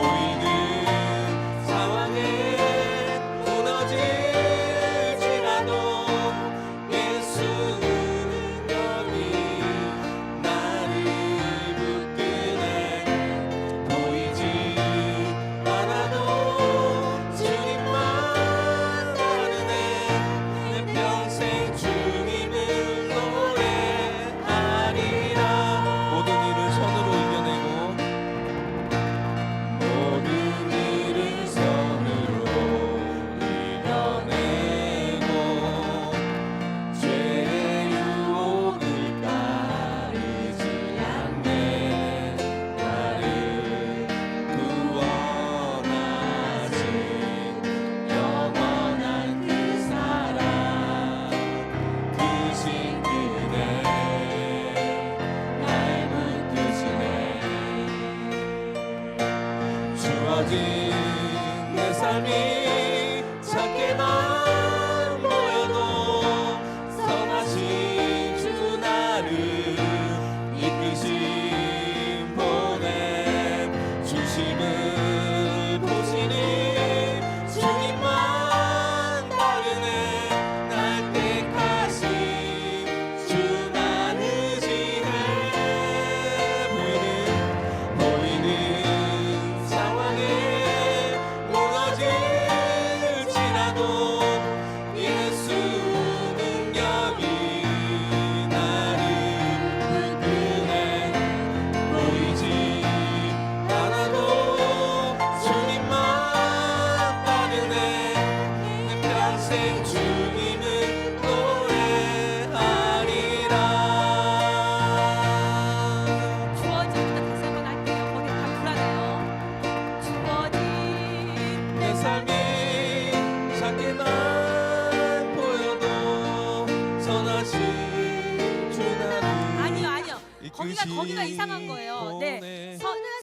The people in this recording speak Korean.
glory. один, не самі. Oh. 주나를 아니요 아니요 거기가 거기가 이상한 거예요. 네. 선